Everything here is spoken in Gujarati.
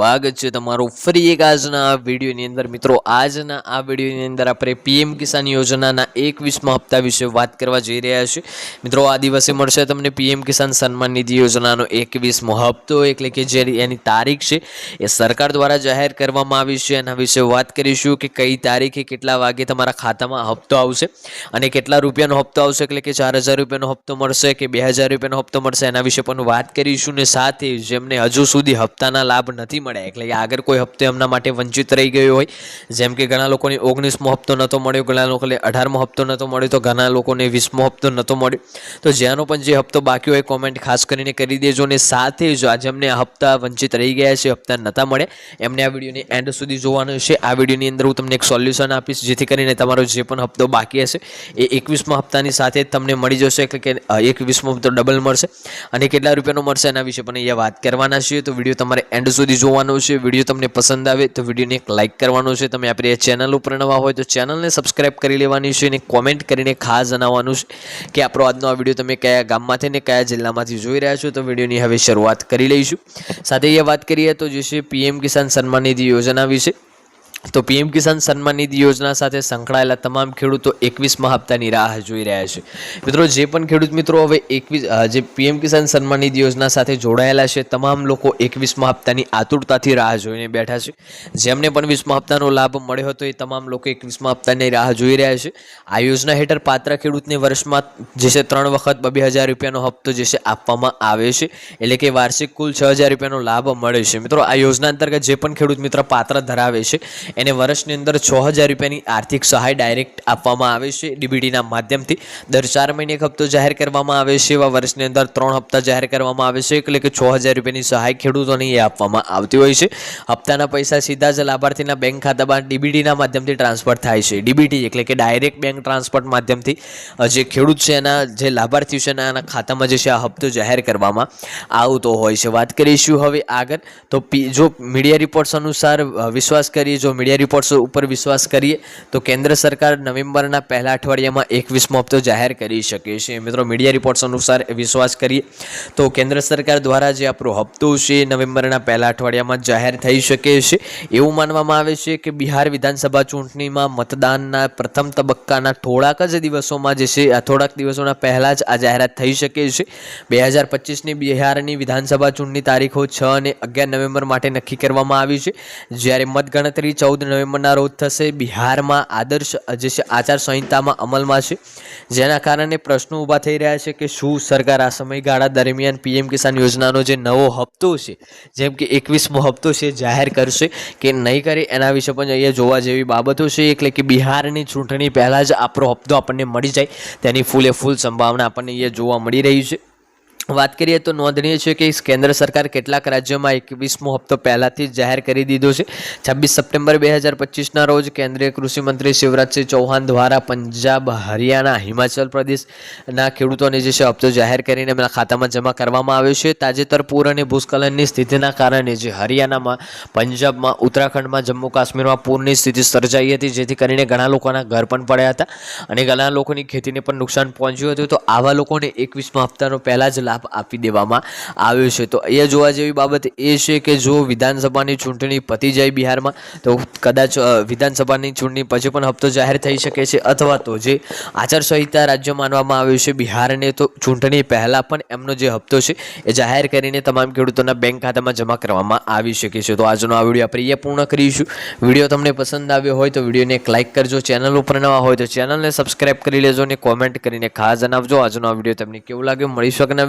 સ્વાગત છે તમારું ફરી એક આજના આ વિડીયોની અંદર. મિત્રો, આજના આ વિડીયોની અંદર આપણે પીએમ કિસાન યોજનાના એકવીસમાં હપ્તા વિશે વાત કરવા જઈ રહ્યા છીએ. મિત્રો, આ દિવસે મળશે તમને પીએમ કિસાન સન્માન નિધિ યોજનાનો એકવીસમો હપ્તો, એટલે કે જે એની તારીખ છે એ સરકાર દ્વારા જાહેર કરવામાં આવી છે. એના વિશે વાત કરીશું કે કઈ તારીખે કેટલા વાગે તમારા ખાતામાં હપ્તો આવશે અને કેટલા રૂપિયાનો હપ્તો આવશે, એટલે કે ચાર હજાર રૂપિયાનો હપ્તો મળશે કે બે હજાર રૂપિયાનો હપ્તો મળશે, એના વિશે પણ વાત કરીશું. ને સાથે જેમને હજુ સુધી હપ્તાના લાભ નથી મળ્યા એટલે કે આગળ કોઈ હપ્તો એમના માટે વંચિત રહી ગયો હોય, જેમ કે ઘણા લોકોને ઓગણીસમો હપ્તો નહોતો મળ્યો, ઘણા લોકોને અઢારમો હપ્તો નહોતો મળ્યો, તો ઘણા લોકોને વીસમો હપ્તો નહોતો મળ્યો. તો જેનો પણ જે હપ્તો બાકી હોય કોમેન્ટ ખાસ કરીને કરી દેજો અને સાથે જ આ જેમને આ હપ્તા વંચિત રહી ગયા છે, હપ્તા નહોતા મળે. એમને આ વિડીયોની એન્ડ સુધી જોવાનું છે. આ વિડીયોની અંદર હું તમને એક સોલ્યુશન આપીશ, જેથી કરીને તમારો જે પણ હપ્તો બાકી હશે, એ એકવીસમા હપ્તાની સાથે જ તમને મળી જશે. એટલે કે એકવીસમો હપ્તો ડબલ મળશે. અને કેટલા રૂપિયાનો મળશે એના વિશે પણ અહીંયા વાત કરવાના છીએ. તો વીડિયો તમારે એન્ડ સુધી જોવાનો છે વીડિયો તમને પસંદ આવે તો વિડીયોને એક લાઇક કરવાનો છે. તમે આપણી ચેનલ ઉપર નવા હોય તો ચેનલને સબસ્ક્રાઇબ કરી લેવાની છે અને કોમેન્ટ કરીને ખાસ જણાવવાનું છે કે આપણો આજનો આ વીડિયો તમે કયા ગામમાંથી ને કયા જિલ્લામાંથી જોઈ રહ્યા છો તો વિડીયોની હવે શરૂઆત કરી લઈશું. સાથે એ વાત કરીએ તો જે છે પીએમ કિસાન સન્માન નિધિ યોજના વિશે. તો પીએમ કિસાન સન્માન નિધિ યોજના સાથે સંકળાયેલા તમામ ખેડૂતો એકવીસમા હપ્તાની રાહ જોઈ રહ્યા છે. મિત્રો, જે પણ ખેડૂત મિત્રો હવે એકવીસ જે પીએમ કિસાન સન્માન નિધિ યોજના સાથે જોડાયેલા છે, તમામ લોકો એકવીસમા હપ્તાની આતુરતાથી રાહ જોઈને બેઠા છે. જેમને પણ વીસમા હપ્તાનો લાભ મળ્યો હતો, એ તમામ લોકો એકવીસમા હપ્તાની રાહ જોઈ રહ્યા છે. આ યોજના હેઠળ પાત્ર ખેડૂતને વર્ષમાં જે છે ત્રણ વખત બે હજાર રૂપિયાનો હપ્તો જે છે આપવામાં આવે છે. એટલે કે વાર્ષિક કુલ છ હજાર રૂપિયાનો લાભ મળે છે. મિત્રો, આ યોજના અંતર્ગત જે પણ ખેડૂત મિત્ર પાત્ર ધરાવે છે એને વર્ષની અંદર છ હજાર રૂપિયાની આર્થિક સહાય ડાયરેક્ટ આપવામાં આવે છે. ડીબીટીના માધ્યમથી દર ચાર મહિને એક હપ્તો જાહેર કરવામાં આવે છે એવા વર્ષની અંદર ત્રણ હપ્તા જાહેર કરવામાં આવે છે. એટલે કે છ હજાર રૂપિયાની સહાય ખેડૂતોને એ આપવામાં આવતી હોય છે. હપ્તાના પૈસા સીધા જ લાભાર્થીના બેંક ખાતામાં ડીબીટીના માધ્યમથી ટ્રાન્સફર થાય છે. ડીબીટી એટલે કે ડાયરેક્ટ બેંક ટ્રાન્સફર માધ્યમથી જે ખેડૂત છે એના, જે લાભાર્થી છે એના ખાતામાં જે છે આ હપ્તો જાહેર કરવામાં આવતો હોય છે. વાત કરીશું હવે આગળ. તો જો મીડિયા રિપોર્ટ્સ અનુસાર વિશ્વાસ કરીએ, જો મીડિયા રિપોર્ટ્સ ઉપર વિશ્વાસ કરીએ તો કેન્દ્ર સરકાર નવેમ્બરના પહેલા અઠવાડિયામાં એકવીસમો હપ્તો જાહેર કરી શકે છે. મિત્રો મીડિયા રિપોર્ટ્સ અનુસાર વિશ્વાસ કરીએ તો કેન્દ્ર સરકાર દ્વારા જે આપણો હપ્તો છે નવેમ્બરના પહેલા અઠવાડિયામાં જાહેર થઈ શકે છે. એવું માનવામાં આવે છે કે બિહાર વિધાનસભા ચૂંટણીમાં મતદાનના પ્રથમ તબક્કાના થોડાક જ દિવસોમાં જે છે, આ થોડાક દિવસોના પહેલાં જ આ જાહેરાત થઈ શકે છે. બે હજાર પચીસની બિહારની વિધાનસભા ચૂંટણી તારીખો છ અને અગિયાર નવેમ્બર માટે નક્કી કરવામાં આવી છે. જ્યારે મતગણતરી ચૌદ નવેમ્બરના રોજ થશે બિહારમાં આદર્શ જે છે આચાર સંહિતામાં અમલમાં છે. જેના કારણે પ્રશ્નો ઊભા થઈ રહ્યા છે કે શું સરકાર આ સમયગાળા દરમિયાન પીએમ કિસાન યોજનાનો જે નવો હપ્તો છે, જેમ કે એકવીસમો હપ્તો છે, જાહેર કરશે કે નહીં કરે એના વિશે પણ અહીંયા જોવા જેવી બાબતો છે. એટલે કે બિહારની ચૂંટણી પહેલાં જ આપણો હપ્તો આપણને મળી જાય તેની ફૂલે ફૂલ સંભાવના આપણને અહીંયા જોવા મળી રહી છે. વાત કરીએ તો નોંધનીય છે કે કેન્દ્ર સરકાર કેટલાક રાજ્યોમાં એકવીસમો હપ્તો પહેલાથી જ જાહેર કરી દીધો છે. છવ્વીસ સપ્ટેમ્બર બે હજાર પચીસના રોજ કેન્દ્રીય કૃષિ મંત્રી શિવરાજસિંહ ચૌહાણ દ્વારા પંજાબ, હરિયાણા, હિમાચલ પ્રદેશના ખેડૂતોને જે છે હપ્તો જાહેર કરીને એમના ખાતામાં જમા કરવામાં આવ્યો છે. તાજેતર પૂર અને ભૂસ્ખલનની સ્થિતિના કારણે જે હરિયાણામાં, પંજાબમાં, ઉત્તરાખંડમાં જમ્મુ કાશ્મીરમાં પૂરની સ્થિતિ સર્જાઈ હતી, જેથી કરીને ઘણા લોકોના ઘર પણ પડ્યા હતા અને ઘણા લોકોની ખેતીને પણ નુકસાન પહોંચ્યું હતું. તો આવા લોકોને એકવીસમા હપ્તાનો પહેલાં જ લાભ આપી દેવામાં આવ્યો છે. તો એ જોવા જેવી બાબત એ છે કે જો વિધાનસભાની ચૂંટણી પતી જાય બિહારમાં, તો કદાચ વિધાનસભાની ચૂંટણી પછી પણ હપ્તો જાહેર થઈ શકે છે અથવા તો જે આચારસંહિતા રાજ્ય માનવામાં આવ્યું છે બિહારને, તો ચૂંટણી પહેલાં પણ એમનો જે હપ્તો છે એ જાહેર કરીને તમામ ખેડૂતોના બેંક ખાતામાં જમા કરવામાં આવી શકે છે. તો આજનો આ વીડિયો આપણે અહીંયા પૂર્ણ કરીશું. વીડિયો તમને પસંદ આવ્યો હોય તો વિડીયોને એક લાઇક કરજો. ચેનલ ઉપર નવા હોય તો ચેનલને સબસ્ક્રાઈબ કરી લેજો અને કોમેન્ટ કરીને ખાસ જણાવજો. આજનો આ વીડિયો તમને કેવું લાગ્યો? મળીશું આગળના